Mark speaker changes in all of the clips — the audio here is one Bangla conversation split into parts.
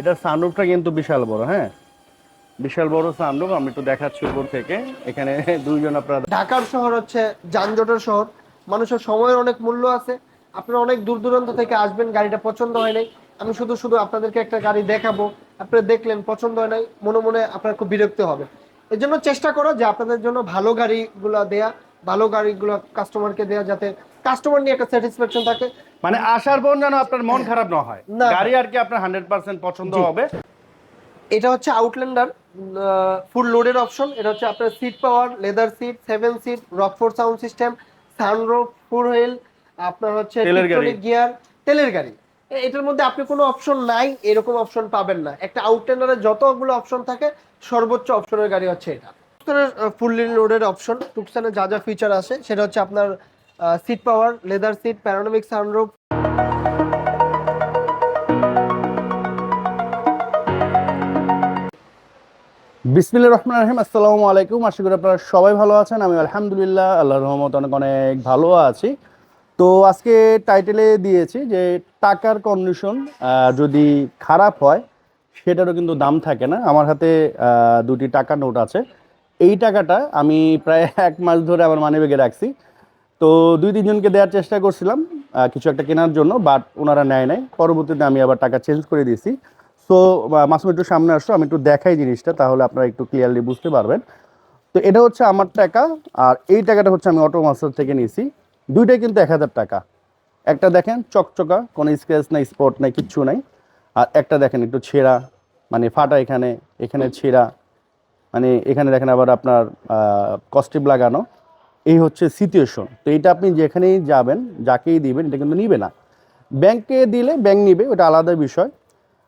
Speaker 1: এটার সানরুফটা কিন্তু বিশাল বড় হ্যাঁ? বিশাল বড় সানরুফ আমি একটু দেখাচ্ছি উপর থেকে। এখানে দুইজন আপনার
Speaker 2: ঢাকার শহর হচ্ছে যানজটের শহর। মানুষের সময়ের অনেক মূল্য আছে। আপনারা অনেক দূর দূরান্ত থেকে আসবেন, গাড়িটা পছন্দ হয় নাই। আমি শুধু শুধু আপনাদেরকে একটা গাড়ি দেখাবো। আপনারা দেখলেন, পছন্দ হয় নাই। মনে মনে আপনার খুব বিরক্ত হবে এর জন্য চেষ্টা করো যে আপনাদের জন্য ভালো গাড়িগুলো দেয়া, ভালো গাড়িগুলো কাস্টমারকে দেয়া যাতে কাস্টমার নিয়ে একটা স্যাটিসফ্যাকশন থাকে।
Speaker 1: মানে আসার পর যেন আপনার মন খারাপ না হয়। গাড়ি আর কি আপনার হান্ড্রেড পার্সেন্ট পছন্দ হবে।
Speaker 2: এটা হচ্ছে আউটল্যান্ডার ফুল লোডের অপশন এটা হচ্ছে আপনার seat power leather seat seven seat Rockford sound system sunroof four wheel আপনার হচ্ছে। গিয়ার তেলের গাড়ি। এটার মধ্যে আপনি কোনো অপশন নাই এরকম অপশন পাবেন না। একটা আউটল্যান্ডারে যতগুলো অপশন থাকে সর্বোচ্চ অপশনের গাড়ি হচ্ছে এটা। ফুললি লোডের অপশন টুকসানে যা যা ফিচার আছে সেটা হচ্ছে আপনার seat power leather seat panoramic sunroof
Speaker 1: বিসমিল্লা রহমান রহিম, আসসালামু আলাইকুম। আশা করি আপনারা সবাই ভালো আছেন। আমি আলহামদুলিল্লাহ আল্লাহ রহমত অনেক অনেক ভালো আছি। তো আজকে টাইটেলে দিয়েছি যে, টাকার কন্ডিশন যদি খারাপ হয়, সেটারও কিন্তু দাম থাকে না। আমার হাতে দুটি টাকা নোট আছে। এই টাকাটা আমি প্রায় এক মাস ধরে আমার মানি ব্যাগে রাখছি। তো দুই, তিনজনকে দেওয়ার চেষ্টা করছিলাম কিছু একটা কেনার জন্য বাট ওনারা নেয় নাই। পরবর্তীতে আমি আবার টাকা চেঞ্জ করে দিয়েছি। সো মাসুম একটু সামনে আসো আমি একটু দেখাই জিনিসটা, তাহলে আপনারা একটু ক্লিয়ারলি বুঝতে পারবেন। তো এটা হচ্ছে আমার টাকা, আর এই টাকাটা হচ্ছে আমি অটো মাস্টার থেকে নিয়েছি। দুইটাই কিন্তু এক হাজার টাকা। একটা দেখেন, চকচকা, কোনো স্ক্র্যাচ নাই স্পট নাই, কিচ্ছু নাই। আর একটা দেখেন, একটু ছেঁড়া মানে ফাটা এখানে এখানে ছেঁড়া। মানে এখানে দেখেন আবার আপনার কস্টিপ লাগানো। এই হচ্ছে সিচুয়েশন তো এটা আপনি যেখানেই যাবেন, যাকেই দিবেন, এটা কিন্তু নিবে না। ব্যাংকে দিলে ব্যাংক নিবে, ওটা আলাদা বিষয়।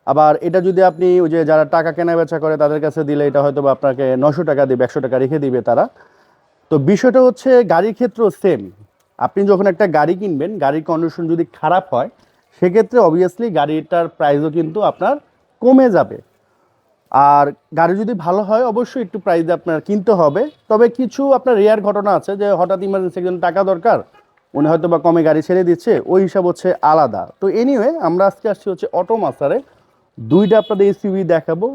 Speaker 1: আবার এটা যদি আপনি ওই যে যারা টাকা কেনা বেচা করে, তাদের কাছে দিলে এটা হয়তো বা আপনাকে নশো টাকা দেবে, একশো টাকা রেখে দিবে তারা। তো বিষয়টা হচ্ছে গাড়ির ক্ষেত্রেও সেম আপনি যখন একটা গাড়ি কিনবেন, গাড়ির কন্ডিশন যদি খারাপ হয়, সেক্ষেত্রে অবভিয়াসলি গাড়িটার প্রাইসও কিন্তু আপনার কমে যাবে। আর গাড়ি যদি ভালো হয়, অবশ্যই একটু প্রাইসে আপনার কিনতে হবে। তবে কিছু আপনার রেয়ার ঘটনা আছে যে হঠাৎ ইমার্জেন্সি একজন টাকা দরকার, উনি হয়তো বা কমে গাড়ি ছেড়ে দিচ্ছে, ওই হিসাব হচ্ছে আলাদা। তো এনিওয়ে আমরা আজকে আসছি হচ্ছে অটো মাস্টারে দুইটা আপনাদের এসইউভি দেখাবো,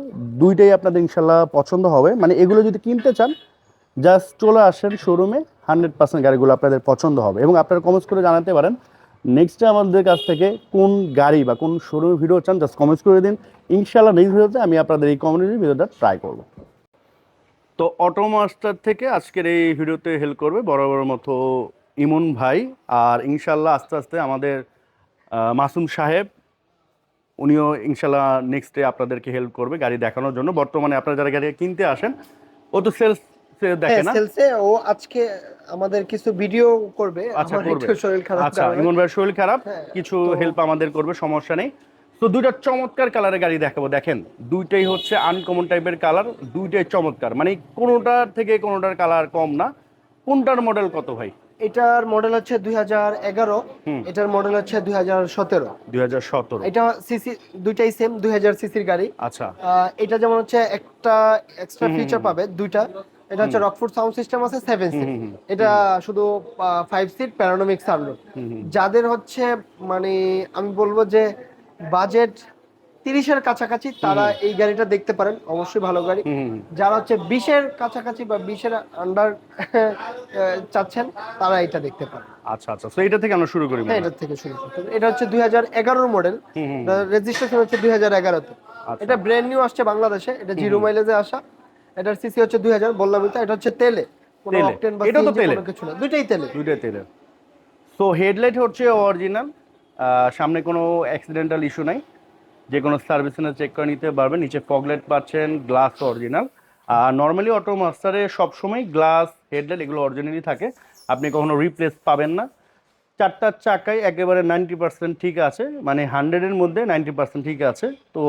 Speaker 1: দুইটাই আপনাদের ইনশাল্লাহ পছন্দ হবে। মানে এগুলো যদি কিনতে চান জাস্ট চলে আসেন শোরুমে হান্ড্রেড পার্সেন্ট গাড়িগুলো আপনাদের পছন্দ হবে। এবং আপনারা কমেন্টস করে জানাতে পারেন নেক্সট আমাদের কাছ থেকে কোন গাড়ি বা কোন শোরুমের ভিডিও চান জাস্ট কমেন্টস করে দিন। ইনশাল্লাহ নেক্সট ভিডিওতে আমি আপনাদের এই কমিউনিটির ভিডিওটা ট্রাই করব। তো অটো মাস্টার থেকে আজকের এই ভিডিওতে হেল্প করবে বড় বড় মতো ইমন ভাই। আর ইনশাল্লাহ আস্তে আস্তে আমাদের মাসুম সাহেব, উনিও ইনশাল্লাহ নেক্সট ডে আপনাদেরকে হেল্প করবে গাড়ি দেখানোর জন্য। বর্তমানে আপনারা যারা গাড়ি কিনতে আসেন, ও তো সেলস দেখে না?
Speaker 2: সেলসে। ও আজকে আমাদের কিছু ভিডিও করবে।
Speaker 1: আচ্ছা, করবে।
Speaker 2: শরীর খারাপ
Speaker 1: আচ্ছা ইমন ভাইয়ের শরীর খারাপ।
Speaker 2: হ্যাঁ,
Speaker 1: কিছু হেল্প আমাদের করবে সমস্যা নেই। তো দুইটা চমৎকার কালারের গাড়ি দেখাবো দেখেন। দুইটাই হচ্ছে আনকমন টাইপের কালার দুইটাই চমৎকার। মানে কোনোটার থেকে কোনোটার কালার কম না। কোনটার মডেল কত ভাই?
Speaker 2: এটার মডেল হচ্ছে দুই হাজার এগারো। এটার মডেল হচ্ছে দুই হাজার সতেরো।
Speaker 1: দুই হাজার সতেরো।
Speaker 2: এটা সিসি দুইটাই সেম দুই হাজার সিসির গাড়ি।
Speaker 1: আচ্ছা।
Speaker 2: এটা যেমন হচ্ছে একটা এক্সট্রা ফিচার পাবে দুইটা। এটা হচ্ছে রকফুড সাউন্ড সিস্টেম আছে সেভেন সিট এটা শুধু ফাইভ সিট প্যারানোমিক সানরুফ। যাদের হচ্ছে মানে আমি বলব যে বাজেট তিরিশের কাছাকাছি তারা এই গাড়িটা দেখতে পারেন। অবশ্যই ভালো গাড়ি। যারা হচ্ছে বিশের কাছাকাছি বা বিশের আন্ডার চাচ্ছেন তারা এটা দেখতে পারেন।
Speaker 1: আচ্ছা আচ্ছা। তো এটা থেকে আমরা শুরু করি
Speaker 2: হ্যাঁ এটা থেকে শুরু হবে। এটা হচ্ছে দুই হাজার এগারোর মডেল রেজিস্ট্রেশন হচ্ছে দুই হাজার এগারোতে।
Speaker 1: আচ্ছা।
Speaker 2: এটা ব্র্যান্ড নিউ আসছে বাংলাদেশে। এটা জিরো মাইলেজে আসা। এটার সিসি হচ্ছে দুই হাজার বললাম তো এটা হচ্ছে তেলে। কোনো
Speaker 1: তেলে।
Speaker 2: অকটেন বা
Speaker 1: এটাও তো তেলে?
Speaker 2: কিছু না। দুইটাই তেলে।
Speaker 1: দুইটাই তেলের সো হেডলাইট হচ্ছে অরিজিনাল সামনে কোনো অ্যাক্সিডেন্টাল ইস্যু নাই। যে কোনো সার্ভিস সেন্টার চেক করে নিতে পারবেন নিচে ফগলাইট পাচ্ছেন গ্লাস অরিজিনাল আর নর্মালি অটো মাস্টারে সবসময় গ্লাস হেডলাইট এগুলো অরিজিনালি থাকে। আপনি কখনো রিপ্লেস পাবেন না। চারটার চাকায় একেবারে নাইনটি পার্সেন্ট ঠিক আছে। মানে হান্ড্রেডের মধ্যে নাইনটি পার্সেন্ট ঠিক আছে। তো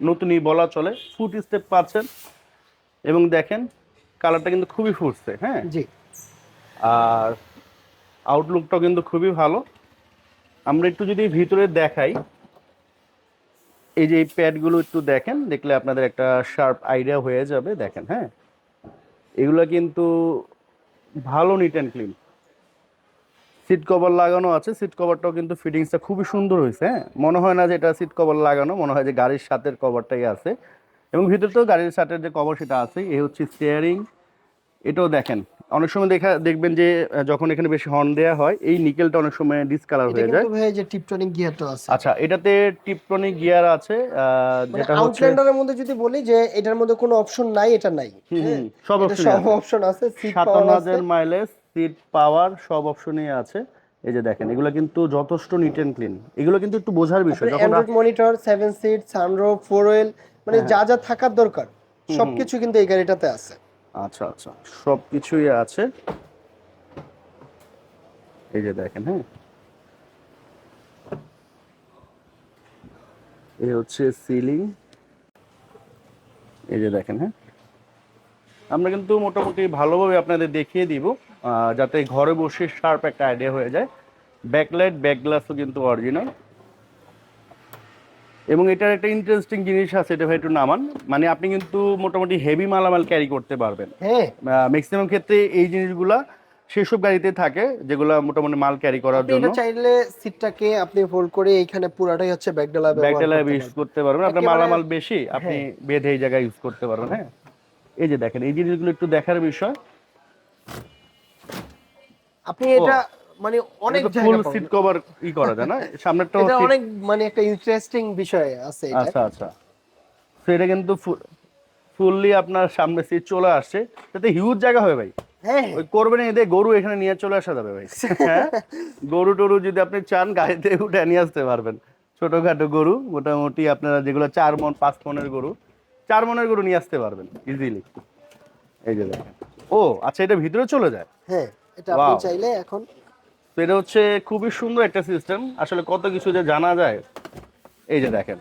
Speaker 1: নতুনই বলা চলে। ফুট স্টেপ পাচ্ছেন। এবং দেখেন কালারটা কিন্তু খুবই ফুটছে হ্যাঁ?
Speaker 2: জি।
Speaker 1: আর আউটলুকটাও কিন্তু খুবই ভালো। আমরা একটু যদি ভিতরে দেখাই এই যে এই প্যাডগুলো একটু দেখেন দেখলে আপনাদের একটা শার্প আইডিয়া হয়ে যাবে দেখেন হ্যাঁ? এগুলো কিন্তু ভালো neat and clean seat cover লাগানো আছে সিট কভারটাও কিন্তু ফিটিংসটা খুবই সুন্দর হয়েছে হ্যাঁ? মনে হয় না যে এটা সিট কভার লাগানো মনে হয় যে গাড়ির সাথের কভারটাই আছে। এবং ভিতরে তো গাড়ির সাথের যে কভার সেটা আছে এ হচ্ছে স্টিয়ারিং এটাও দেখেন অনেক সময় দেখা দেখবেন যে যখন এখানে বেশি হর্ন দেওয়া হয় এই নিকেলটা অনেক সময় ডিসকালার হয়ে যায়।
Speaker 2: ভাই যে টিপটনিক গিয়ারটা আছে।
Speaker 1: আচ্ছা এটাতে টিপটনিক গিয়ার আছে
Speaker 2: মানে
Speaker 1: যেটা হচ্ছে
Speaker 2: আউটল্যান্ডারের মধ্যে যদি বলি যে এটার মধ্যে কোনো অপশন নাই এটা নাই। হ্যাঁ?
Speaker 1: সব অপশন
Speaker 2: সব অপশন আছে সিট পাওয়ার আছে।
Speaker 1: মাইলেজ সিট পাওয়ার সব অপশনই আছে। এই যে দেখেন এগুলো কিন্তু যথেষ্ট নিট এন্ড ক্লিন এগুলো কিন্তু একটু বোঝার বিষয় যখন
Speaker 2: monitor seven seat sunroof four wheel মানে
Speaker 1: হ্যাঁ।
Speaker 2: যা যা থাকার দরকার সবকিছু কিন্তু এই গাড়িটাতে আছে।
Speaker 1: আচ্ছা আচ্ছা। সবকিছুই আছে। এই যে দেখেন হ্যাঁ। এই হচ্ছে সিলিং। এই যে দেখেন হ্যাঁ। আমরা কিন্তু মোটামুটি ভালোভাবে আপনাদের দেখিয়ে দিব আহ, যাতে ঘরে বসে শার্প একটা আইডিয়া হয়ে যায়। ব্যাকলাইট ব্যাক গ্লাসও কিন্তু অরিজিনাল এবং এটার একটা ইন্টারেস্টিং জিনিস আছে এটা ভাই একটু নামান। মানে আপনি কিন্তু মোটামুটি হেভি মালামাল ক্যারি করতে পারবেন।
Speaker 2: হ্যাঁ।
Speaker 1: ম্যাক্সিমাম ক্ষেত্রে এই জিনিসগুলা সেসব গাড়িতে থাকে যেগুলো মোটামুটি মাল ক্যারি করার জন্য।
Speaker 2: চাইলে সিটটাকে আপনি ফোল্ড করে এইখানে পুরাটাই হচ্ছে ব্যাকডালা
Speaker 1: ব্যাকডালা ইউজ করতে পারবেন। আপনার মালামাল বেশি আপনি বেঁধে এই জায়গায় ইউজ করতে পারবেন হ্যাঁ। এই যে দেখেন এই জিনিসগুলো একটু দেখার বিষয়।
Speaker 2: আপনি এটা মানে অনেক
Speaker 1: ফুল সিট কভার ই করা যায় না? সামনেরটা
Speaker 2: এটা অনেক মানে একটা ইন্টারেস্টিং বিষয় আছে এটা।
Speaker 1: আচ্ছা আচ্ছা। তো এটা কিন্তু ফুললি আপনার সামনে সিট চলে আসছে। তাতে হিউজ জায়গা হবে ভাই।
Speaker 2: হ্যাঁ।
Speaker 1: ওই করবেন এদের গরু এখানে নিয়ে চলে আসা যাবে ভাই। হ্যাঁ? গরু টরু যদি আপনি চান গাড়িতে উঠে নিয়ে আসতে পারবেন। ছোটখাটো গরু মোটামুটি আপনারা যেগুলো চার মন পাঁচ মনের গরু চার মনের গরু নিয়ে আসতে পারবেন ইজিলি এই যে দেখেন। ও আচ্ছা এটা ভিতরে চলে যায়?
Speaker 2: হ্যাঁ এটা আপনি. চাইলে এখন
Speaker 1: তো এটা হচ্ছে খুবই সুন্দর একটা সিস্টেম আসলে কত কিছু যে জানা যায় এই যে দেখেন।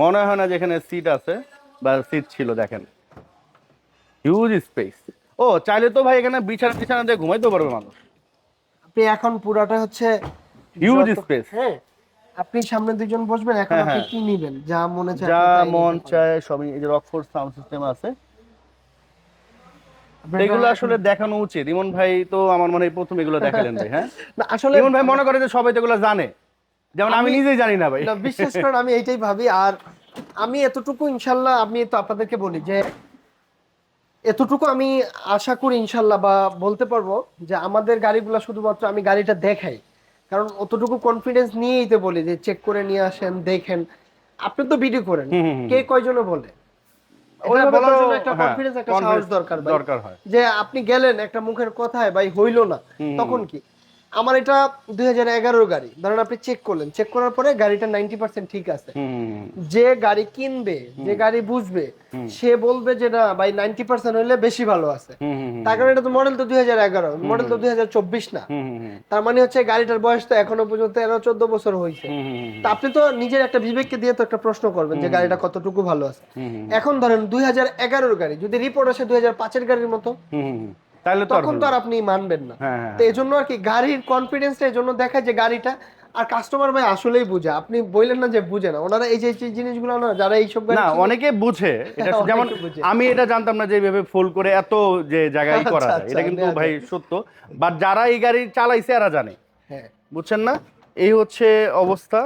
Speaker 1: মনে হয় না যে এখানে সিট আছে বা সিট ছিল দেখেন। হিউজ স্পেস ও চাইলে তো ভাই এখানে বিছানা বিছানা দিয়ে ঘুমাইতে পারবে মানুষ।
Speaker 2: আপনি এখন পুরাটা হচ্ছে
Speaker 1: হিউজ স্পেস
Speaker 2: হ্যাঁ আপনি সামনে দুজন বসবেন এখন
Speaker 1: হ্যাঁ,
Speaker 2: আপনি
Speaker 1: হ্যাঁ।
Speaker 2: কি নিবেন? যা মনে চায়
Speaker 1: যা মন চায় সবই এই যে রকফোর্ড সাউন্ড সিস্টেম আছে। এগুলো আসলে দেখানো উচিত। ইমন ভাই তো আমার মনে হয় প্রথম এগুলো দেখালেন ভাই হ্যাঁ?
Speaker 2: আসলে
Speaker 1: ইমন ভাই মনে করে যে সবাই তো এগুলো জানে। যেমন আমি নিজেই জানি না ভাই।
Speaker 2: না, বিশেষ করে আমি এইটাই ভাবি। আর আমি এতটুকু ইনশাল্লাহ আমি তো আপনাদেরকে বলি যে এতটুকু আমি আশা করি ইনশাল্লাহ বা বলতে পারব যে আমাদের গাড়িগুলো শুধুমাত্র আমি গাড়িটা দেখাই। কারণ অতটুকু কনফিডেন্স নিয়েই তো বলি যে চেক করে নিয়ে আসেন দেখেন। আপনি তো ভিডিও করেন। কে কয়জনে বলে? দরকার
Speaker 1: হয়।
Speaker 2: যে আপনি গেলেন একটা মুখের কথায় ভাই হইল না তখন কি? আমার এটা দুই হাজার এগারোর গাড়ি। ধরেন আপনি চেক করলেন। চেক করার পরে গাড়িটা নাইনটি পার্সেন্ট ঠিক আছে। যে গাড়ি কিনবে যে গাড়ি বুঝবে সে বলবে যে না ভাই নাইনটি পার্সেন্ট হইলে বেশি ভালো আছে। তার কারণ এটা তো মডেল তো দুই হাজার এগারো। মডেল তো দুই হাজার চব্বিশ না। তার মানে হচ্ছে গাড়িটার বয়স তো এখনও পর্যন্ত তেরো চোদ্দ বছর হয়েছে। তা আপনি তো নিজের একটা বিবেককে দিয়ে তো একটা প্রশ্ন করবেন যে গাড়িটা কতটুকু ভালো আছে। এখন ধরেন দুই হাজার এগারোর গাড়ি যদি রিপোর্ট আসে দুই হাজার পাঁচের গাড়ির মতো।
Speaker 1: তাহলে
Speaker 2: তখন তো আর আপনি মানবেন না।
Speaker 1: হ্যাঁ, হ্যাঁ,
Speaker 2: তো এই জন্য আর কি গাড়ির কনফিডেন্সটা এই জন্য দেখায় যে গাড়িটা আর কাস্টমার ভাই আসলেই বুঝে। আপনি বললেন না যে বুঝে না। ওনারা এই যে জিনিসগুলো না যারা এইসব
Speaker 1: না অনেকে বুঝে। এটা যেমন আমি এটা জানতাম না যে এইভাবে ফুল করে এত যে জায়গায় করা
Speaker 2: আচ্ছা,
Speaker 1: যায়। এটা
Speaker 2: আচ্ছা,
Speaker 1: কিন্তু ভাই সত্য। বাট যারা এই গাড়ি চালাইছে এরা জানে।
Speaker 2: হ্যাঁ।
Speaker 1: বুঝছেন না? এই হচ্ছে অবস্থা।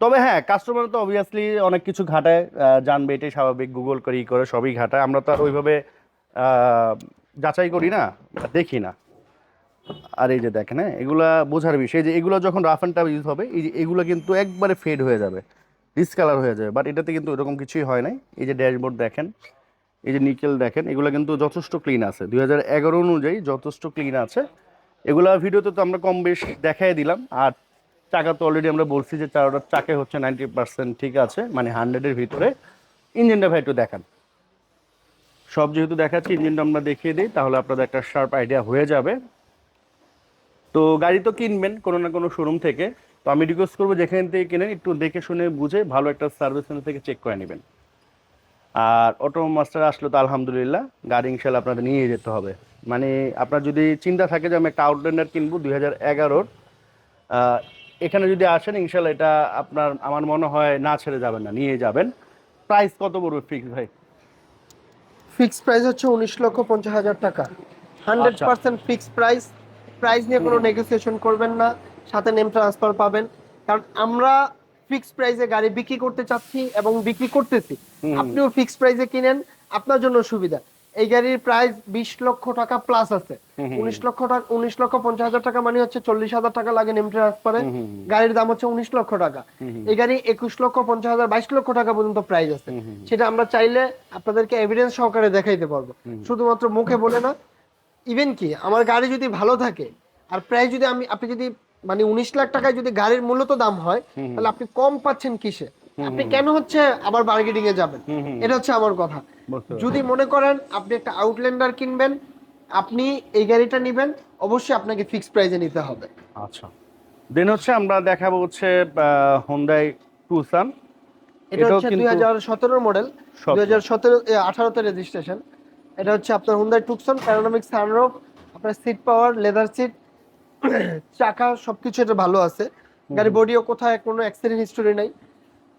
Speaker 1: তবে হ্যাঁ কাস্টমার তো অবভিয়াসলি অনেক কিছু ঘাটায় জানবে। এটাই স্বাভাবিক। গুগল করে ই করে সবই ঘাটায়। আমরা তো আর ওইভাবে আহ, যাচাই করি না, দেখি না। আর এই যে দেখেন হ্যাঁ এগুলা বোঝার বিষয়। যে এগুলো যখন রাফ অ্যান্ড টাফ ইউজ হবে, এই যে এগুলো কিন্তু একবারে ফেড হয়ে যাবে ডিসকালার হয়ে যাবে। বাট এটাতে কিন্তু এরকম কিছুই হয় নাই। এই যে ড্যাশবোর্ড দেখেন, এই যে নিকেল দেখেন, এগুলো কিন্তু যথেষ্ট ক্লিন আছে। দুই হাজার এগারো অনুযায়ী যথেষ্ট ক্লিন আছে। এগুলা ভিডিওতে তো আমরা কম বেশ দেখাই দিলাম। আর চাকা তো অলরেডি আমরা বলছি যে চারোটার চাকে হচ্ছে নাইনটি পার্সেন্ট ঠিক আছে। মানে হান্ড্রেডের ভিতরে। ইঞ্জিনটা ভাই একটু দেখান। সব যেহেতু দেখাচ্ছি ইঞ্জিনটা আমরা দেখিয়ে দিই, তাহলে আপনাদের একটা শার্প আইডিয়া হয়ে যাবে। তো গাড়ি তো কিনবেন কোনো না কোনো শোরুম থেকে। তো আমি রিকোয়েস্ট করব যেখান থেকে কিনেন, একটু দেখে শুনে বুঝে ভালো একটা সার্ভিস সেন্টার থেকে চেক করে নেবেন। আর অটো মাস্টার আসলো তো আলহামদুলিল্লাহ, গাড়ি ইনশাল্লাহ আপনাদের নিয়ে যেতে হবে। মানে আপনার যদি চিন্তা থাকে যে আমি একটা আউটল্যান্ডার কিনবো দুই হাজার এগারোর এখানে যদি আসেন, ইনশাল্লাহ এটা আপনার, আমার মনে হয় না ছেড়ে যাবেন না, নিয়ে যাবেন। প্রাইস কত পড়বে ফিক্স ভাই?
Speaker 2: ফিক্স প্রাইস হচ্ছে উনিশ লক্ষ পঞ্চাশ হাজার টাকা। হান্ড্রেড
Speaker 1: আচ্ছা।
Speaker 2: Percent fix price. প্রাইস নিয়ে কোনো নেগোসিয়েশন করবেন না সাথে নেম ট্রান্সফার পাবেন। কারণ আমরা ফিক্স প্রাইসে গাড়ি বিক্রি করতে চাচ্ছি এবং বিক্রি করতেছি। আপনিও ফিক্স প্রাইসে কিনেন আপনার জন্য সুবিধা। এই গাড়ির প্রাইস বিশ লক্ষ টাকা প্লাস আছে। উনিশ লক্ষ টাকা উনিশ লক্ষ পঞ্চাশ হাজার টাকা মানে হচ্ছে চল্লিশ হাজার টাকা লাগে নেম ট্রান্সফারে
Speaker 1: হুম।
Speaker 2: গাড়ির দাম হচ্ছে উনিশ লক্ষ টাকা। এই গাড়ি একুশ লক্ষ পঞ্চাশ হাজার বাইশ লক্ষ টাকা পর্যন্ত প্রাইস আছে। সেটা আমরা চাইলে আপনাদেরকে এভিডেন্স সহকারে দেখাইতে পারব শুধুমাত্র মুখে বলে না ইভেন কি আমার গাড়ি যদি ভালো থাকে আর প্রাইস যদি আমি আপনি যদি মানে উনিশ লাখ টাকায় যদি গাড়ির মূল্য তো দাম হয় তাহলে আপনি কম পাচ্ছেন কিসে আপনি কেন হচ্ছে আবার বার্গেনিং এ যাবেন। এটা হচ্ছে আমার কথা। যদি মনে করেন আপনি একটা আউটল্যান্ডার কিনবেন আপনি এই গাড়িটা নেবেন অবশ্যই আপনাকে ফিক্স প্রাইসে নিতে হবে।
Speaker 1: আচ্ছা। দেন হচ্ছে আমরা দেখাবো হচ্ছে হোন্ডাই টুসান
Speaker 2: এটা হচ্ছে দুই হাজার সতেরো। মডেল। দুই হাজার সতেরো আঠারোতে রেজিস্ট্রেশন এটা হচ্ছে আপনার হুন্দাই টুকসন প্যারানমিক সানরোফ আপনার সিট পাওয়ার লেদার সিট চাকা সবকিছু এটা ভালো আছে। গাড়ি বডিও কোথায় কোনো অ্যাক্সিডেন্ট হিস্টোরি নাই।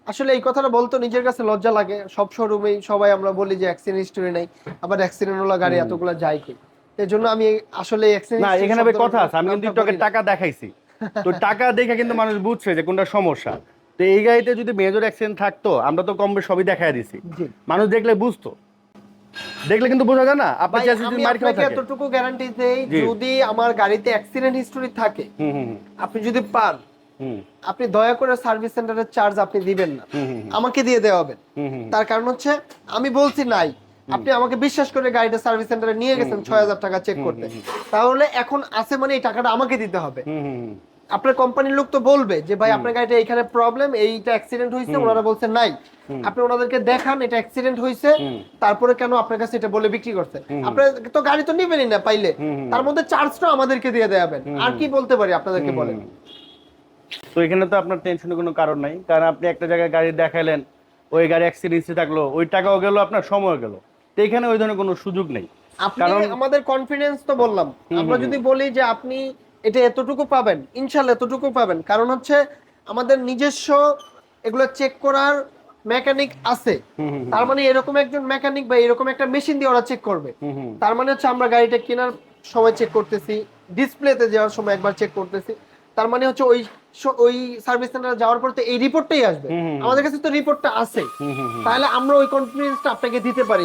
Speaker 2: আসলে এই কথাটা বলতো নিজের কাছে লজ্জা লাগে। সব শোরুমেই সবাই আমরা বলি যে অ্যাক্সিডেন্ট হিস্টোরি নাই আবার অ্যাক্সিডেন্ট হলো গাড়ি এতগুলো যায় কি এই জন্য আমি আসলে অ্যাক্সিডেন্ট
Speaker 1: না এখানে কথা আছে আমি কিন্তু আগে টাকা দেখাইছি। তো টাকা দেখে কিন্তু মানুষ বুঝছে যে কোনটা সমস্যা। তো এই গাড়িতে যদি মেজর অ্যাক্সিডেন্ট থাকতো আমরা তো কম বেশি সবই দেখাই দিছি। মানুষ দেখলে বুঝতো। দেখলে কিন্তু বোঝা যায় না আপনি
Speaker 2: এতটুকু গ্যারান্টি দেই যদি আমার গাড়িতে অ্যাক্সিডেন্ট হিস্টোরি থাকে আপনি যদি পান আপনি দয়া করে সার্ভিস সেন্টারের চার্জ আপনি দিবেন না। আমাকে দিয়ে দেওয়া হবে। তার কারণ হচ্ছে আমি বলছি নাই। আপনি আমাকে বিশ্বাস করে গাড়িটা সার্ভিস সেন্টারে নিয়ে গেছেন ছয় হাজার টাকা চেক করতে। তাহলে এখন আছে মানে এই টাকাটা আমাকে দিতে হবে। আপনার কোম্পানির লোক তো বলবে যে ভাই আপনার গাড়িটা এখানে প্রবলেম এইটা অ্যাক্সিডেন্ট হয়েছে ওনারা বলছে নাই। আপনি ওনাদেরকে দেখান এটা অ্যাক্সিডেন্ট হয়েছে তারপরে কেন আপনার কাছে এটা বলে বিক্রি করছে? আপনার তো গাড়ি তো নিবেনই না পাইলে। তার মধ্যে চার্জটা আমাদেরকে দিয়ে দেবেন আর কি বলতে পারি আপনাদেরকে বলেন?
Speaker 1: তো এখানে তো আপনার টেনশনের কোনো কারণ নাই। কারণ আপনি একটা জায়গায় গাড়ি দেখাইলেন ওই গাড়ি অ্যাক্সিডেন্সি থাকল ওই টাকাও গেল আপনার সময় গেল। তো এখানে ওই ধরনের কোনো সুযোগ নেই। কারণ-
Speaker 2: আমাদের কনফিডেন্স তো বললাম। আমরা যদি বলি যে আপনি এটা এতটুকু পাবেন ইনশাল্লাহ এতটুকু পাবেন। কারণ হচ্ছে আমাদের নিজস্ব এগুলো চেক করার মেকানিক আছে। তার মানে এরকম একজন মেকানিক বা এরকম একটা মেশিন দিয়ে ওরা চেক করবে। তার মানে হচ্ছে আমরা গাড়িটা কেনার সময় চেক করতেছি ডিসপ্লেতে যাওয়ার সময় একবার চেক করতেছি। তার মানে হচ্ছে ওই ওই সার্ভিস সেন্টারে যাওয়ার পর তো এই রিপোর্টটাই আসবে। আমাদের কাছে তো রিপোর্টটা আছে। তাহলে আমরা ওই কনফিডেন্সটা আপনাকে দিতে পারি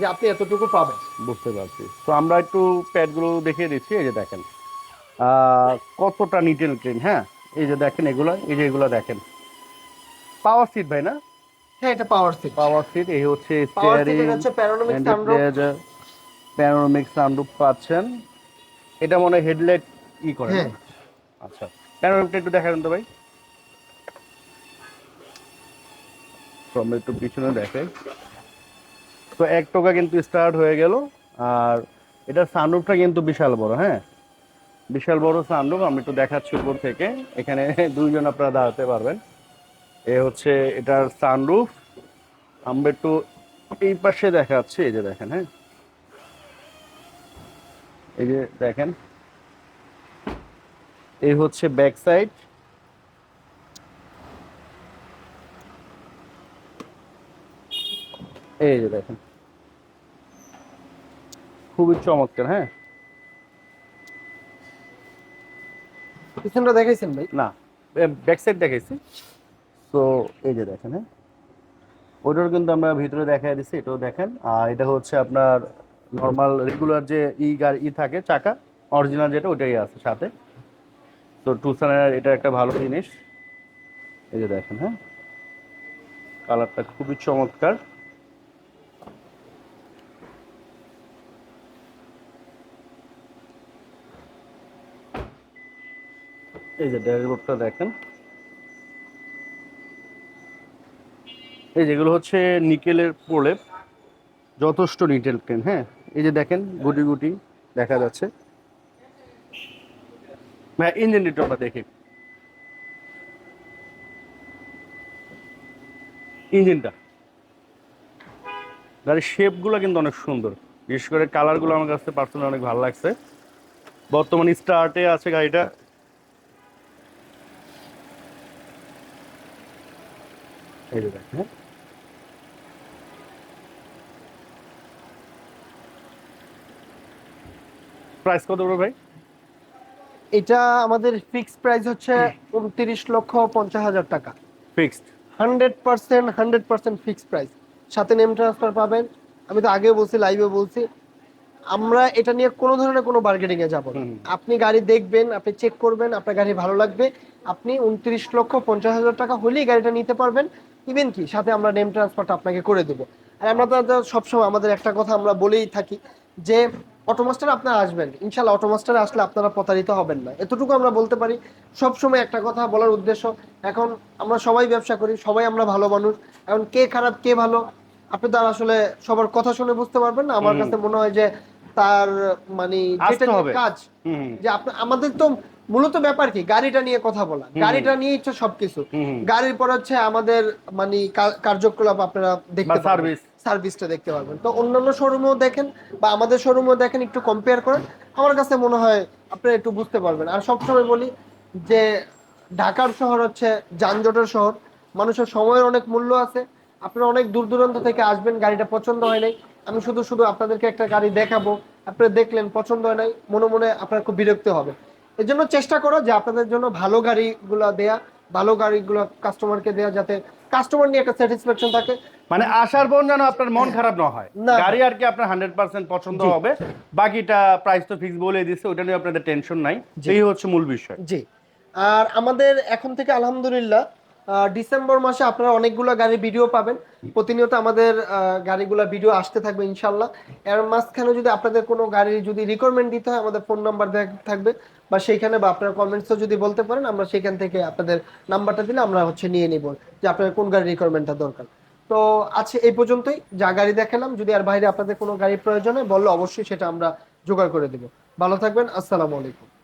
Speaker 2: যে আপনি এতটুকু পাবেন।
Speaker 1: বুঝতে পারছি। তো আমরা একটু প্যাডগুলো দেখিয়ে দিচ্ছি এই যে দেখেন। কতটা নিট অ্যান্ড ক্লিন হ্যাঁ? এই যে দেখেন এগুলো এই যে এগুলো দেখেন। পাওয়ার সিট ভাই না?
Speaker 2: হ্যাঁ এটা পাওয়ার সিট
Speaker 1: পাওয়ার সিট এই হচ্ছে স্টিয়ারিং
Speaker 2: হচ্ছে প্যানোরামিক সানরুফ
Speaker 1: প্যানোরামিক সানরুফ পাচ্ছেন। এটা মনে হেডলাইট ই করে
Speaker 2: হ্যাঁ।
Speaker 1: আচ্ছা। প্যানোরামিকটা একটু দেখাবেন তো ভাই। আমরা একটু পিছনে দেখাই। তো এক টোকা কিন্তু স্টার্ট হয়ে গেল, আর এটার সানরুফটা কিন্তু বিশাল বড় হ্যাঁ? বিশাল বড় সানরুফ আমি একটু দেখাচ্ছি উপর থেকে। এখানে দুইজন আপনারা দাঁড়াতে পারবেন। এ হচ্ছে এটার সানরুফ আমরা একটু এই পাশে দেখাচ্ছি, এই যে দেখেন হ্যাঁ? এই যে দেখেন এই হচ্ছে ব্যাক সাইড। এই যে দেখেন। খুবই চমৎকার হ্যাঁ?
Speaker 2: পিছনটা দেখাইছেন ভাই?
Speaker 1: না ব্যাক সাইড দেখাইছি। তো এই যে দেখেন হ্যাঁ? ওটার কিন্তু আমরা ভিতরে দেখা দিচ্ছি এটাও দেখেন। আর এটা হচ্ছে আপনার নর্মাল রেগুলার যে ই গাড়ি ই থাকে চাকা অরিজিনাল যেটা ওটাই আছে সাথে। তো টুসানের এটা একটা ভালো জিনিস। এই যে দেখেন হ্যাঁ? কালারটা খুবই চমৎকার। এই যে ড্যাশবোর্ডটা দেখেন। এই যেগুলো হচ্ছে নিকেলের প্রলেপ, যথেষ্ট নিটেল ক্লিন হ্যাঁ? এই যে দেখেন, গুটি গুটি দেখা যাচ্ছে। হ্যাঁ ইঞ্জিন একটু আমরা দেখি। ইঞ্জিনটা। গাড়ির শেপগুলো কিন্তু অনেক সুন্দর। বিশেষ করে কালারগুলো আমার কাছে পার্সোনালি অনেক ভালো লাগছে। বর্তমানে স্টার্টে আছে গাড়িটা। এই দেখেন হ্যাঁ। প্রাইস কত পড়বে ভাই?
Speaker 2: এটা আমাদের ফিক্স প্রাইস হচ্ছে উনত্রিশ লক্ষ পঞ্চাশ হাজার টাকা।
Speaker 1: Fixed
Speaker 2: hundred percent hundred percent fix price সাথে নেম ট্রান্সফার পাবেন। আমি তো আগেও বলছি লাইভে বলছি। আমরা এটা নিয়ে কোনো ধরনের কোনো বার্গেনিং এ যাব না। আপনি গাড়ি দেখবেন আপনি চেক করবেন আপনার গাড়ি ভালো লাগবে। আপনি উনত্রিশ লক্ষ পঞ্চাশ হাজার টাকা হলেই গাড়িটা নিতে পারবেন। ইভেন কি সাথে আমরা নেম ট্রান্সফারটা আপনাকে করে দেবো। আর আমরা তো তো সবসময় আমাদের একটা কথা আমরা বলেই থাকি যে অটোমাস্টার আপনারা আসবেন। ইনশাল্লাহ অটোমাস্টারে আসলে আপনারা প্রতারিত হবেন না। এতটুকু আমরা বলতে পারি সব সময় একটা কথা বলার উদ্দেশ্য এখন আমরা সবাই ব্যবসা করি সবাই আমরা ভালো মানুষ। এখন কে খারাপ কে ভালো আপনি তার আসলে সবার কথা শুনে বুঝতে পারবেন না। আমার কাছে মনে হয় যে তার মানে যেটা কাজ যে আমাদের তো মূলত ব্যাপার কি গাড়িটা নিয়ে কথা বলা। গাড়িটা নিয়ে হচ্ছে সবকিছু। গাড়ির পর হচ্ছে আমাদের মানে কার্যকলাপ আপনারা দেখতে
Speaker 1: সার্ভিস
Speaker 2: সার্ভিসটা দেখতে পারবেন। তো অন্যান্য শোরুমেও দেখেন বা আমাদের শোরুমেও দেখেন একটু কম্পেয়ার করেন। আমার কাছে মনে হয় আপনারা একটু বুঝতে পারবেন। আর সবসময় বলি যে ঢাকার শহর হচ্ছে যানজটের শহর। মানুষের সময়ের অনেক মূল্য আছে। আপনারা অনেক দূর দূরান্ত থেকে আসবেন গাড়িটা পছন্দ হয় নাই। আমি শুধু শুধু আপনাদেরকে একটা গাড়ি দেখাবো। আপনারা দেখলেন পছন্দ হয় নাই। মনে মনে আপনার খুব বিরক্ত হবে এর জন্য চেষ্টা করো যে আপনাদের জন্য ভালো গাড়িগুলো দেয়া ভালো গাড়িগুলো কাস্টমারকে দেয়া যাতে কাস্টমার নিয়ে একটা স্যাটিসফ্যাকশন থাকে।
Speaker 1: মানে আসার পর যেন আপনার মন খারাপ না হয়।
Speaker 2: না।
Speaker 1: গাড়ি আর কি আপনার হান্ড্রেড পার্সেন্ট পছন্দ হবে। বাকিটা প্রাইস তো ফিক্স বলে দিচ্ছে ওটা নিয়ে আপনাদের টেনশন নাই।
Speaker 2: যেই
Speaker 1: এই হচ্ছে মূল বিষয়।
Speaker 2: জি। আর আমাদের এখন থেকে আলহামদুলিল্লাহ ডিসেম্বর মাসে আপনারা অনেকগুলো গাড়ির ভিডিও পাবেন। প্রতিনিয়ত আমাদের গাড়িগুলো ভিডিও আসতে থাকবে ইনশাল্লাহ এর মাঝখানে যদি আপনাদের কোনো গাড়ির যদি রিকোয়ারমেন্ট দিতে হয়, আমাদের ফোন নাম্বার থাকবে বা সেইখানে বা আপনার কমেন্টসও যদি বলতে পারেন, আমরা সেখান থেকে আপনাদের নাম্বারটা দিলে আমরা হচ্ছে নিয়ে নিব যে আপনার কোন গাড়ির রিকোয়ারমেন্টটা দরকার। তো আছে এই পর্যন্তই, যা গাড়ি দেখালাম, যদি আর বাইরে আপনাদের কোনো গাড়ির প্রয়োজন হয়, বললে অবশ্যই সেটা আমরা জোগাড় করে দেবো। ভালো থাকবেন, আসসালামু আলাইকুম।